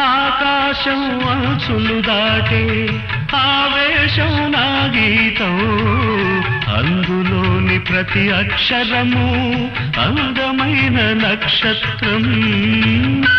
ఆకాశం అంచులు దాటే ఆవేశం నా గీతం. అందులోని ప్రతి అక్షరము అందమైన నక్షత్రం. నా